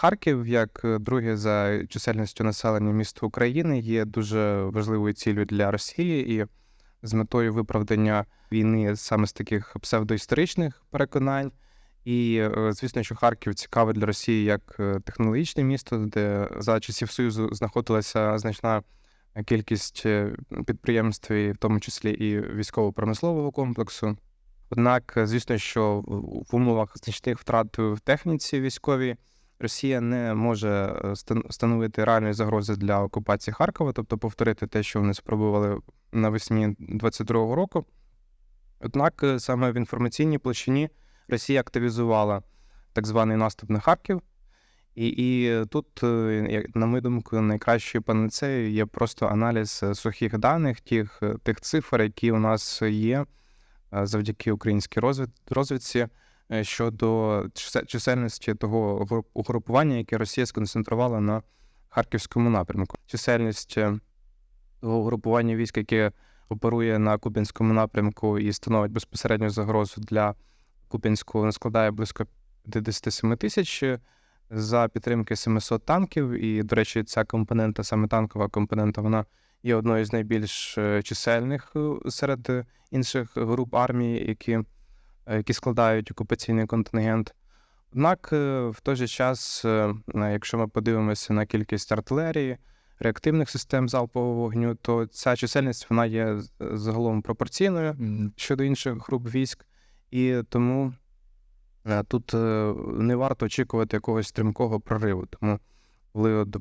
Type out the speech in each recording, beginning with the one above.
Харків, як е, друге за чисельністю населення місто України, є дуже важливою ціллю для Росії і з метою виправдання війни саме з таких псевдоісторичних переконань. І е, звісно, що Харків цікавий для Росії як е, технологічне місто, де за часів Союзу знаходилася значна кількість підприємств, в тому числі і військово-промислового комплексу. Однак, звісно, що в умовах значних втрат в техніці військовій Росія не може е, становити реальної загрози для окупації Харкова, тобто повторити те, що вони спробували навесні 22-го року. Однак е, саме в інформаційній площині Росія активізувала так званий наступ на Харків. І, і тут, е, як на мою думку, найкращою панацеєю є просто аналіз сухих даних, тих, тих цифр, які у нас є завдяки українській розвід, розвідці щодо чисельності того гру- угрупування, яке Росія сконцентрувала на харківському напрямку. Чисельність е, того угрупування військ, яке оперує на Куп'янському напрямку і становить безпосередню загрозу для Куп'янського, складає близько 57 тисяч е, за підтримки 700 танків. І, до речі, ця компонента, саме танкова компонента, вона є одною з найбільш е, чисельних е, серед е, інших груп армії, які, е, які складають окупаційний контингент. Однак, е, в той же час, е, е, якщо ми подивимося на кількість артилерії, реактивних систем залпового вогню, то ця чисельність вона є загалом пропорційною щодо інших груп військ, і тому е, тут е, не варто очікувати якогось стрімкого прориву. Тому коли от,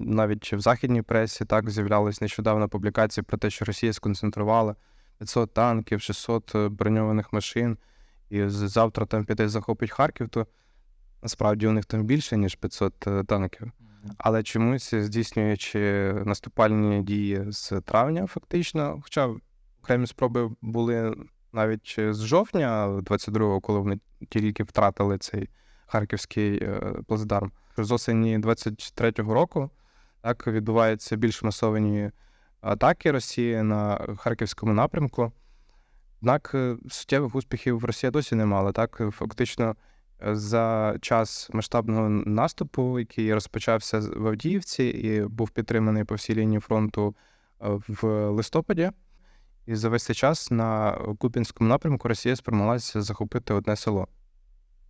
навіть в західній пресі так з'являлись нещодавно публікації про те, що Росія сконцентрувала 500 танків, 600 броньованих машин, і завтра там піде захопить Харків, то насправді у них там більше, ніж 500 е, танків. Але чомусь здійснюючи наступальні дії з травня, фактично, хоча окремі спроби були навіть з жовтня 22-го, коли вони тільки втратили цей харківський е, плацдарм. З осені 23-го року так відбуваються більш масовані атаки Росії на харківському напрямку. Однак е, суттєвих успіхів Росія досі не мала. Так, фактично, е, за час масштабного наступу, який розпочався в Авдіївці і був підтриманий по всій лінії фронту е, в листопаді. І за весь цей час на Куп'янському напрямку Росія спромоглася захопити одне село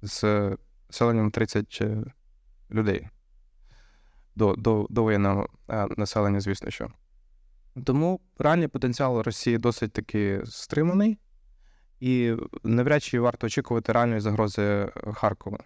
з населенням 30 е, людей до, до, до воєнного е, населення, звісно що. Тому реальний потенціал Росії досить таки стриманий, і навряд чи варто очікувати реальної загрози Харкова.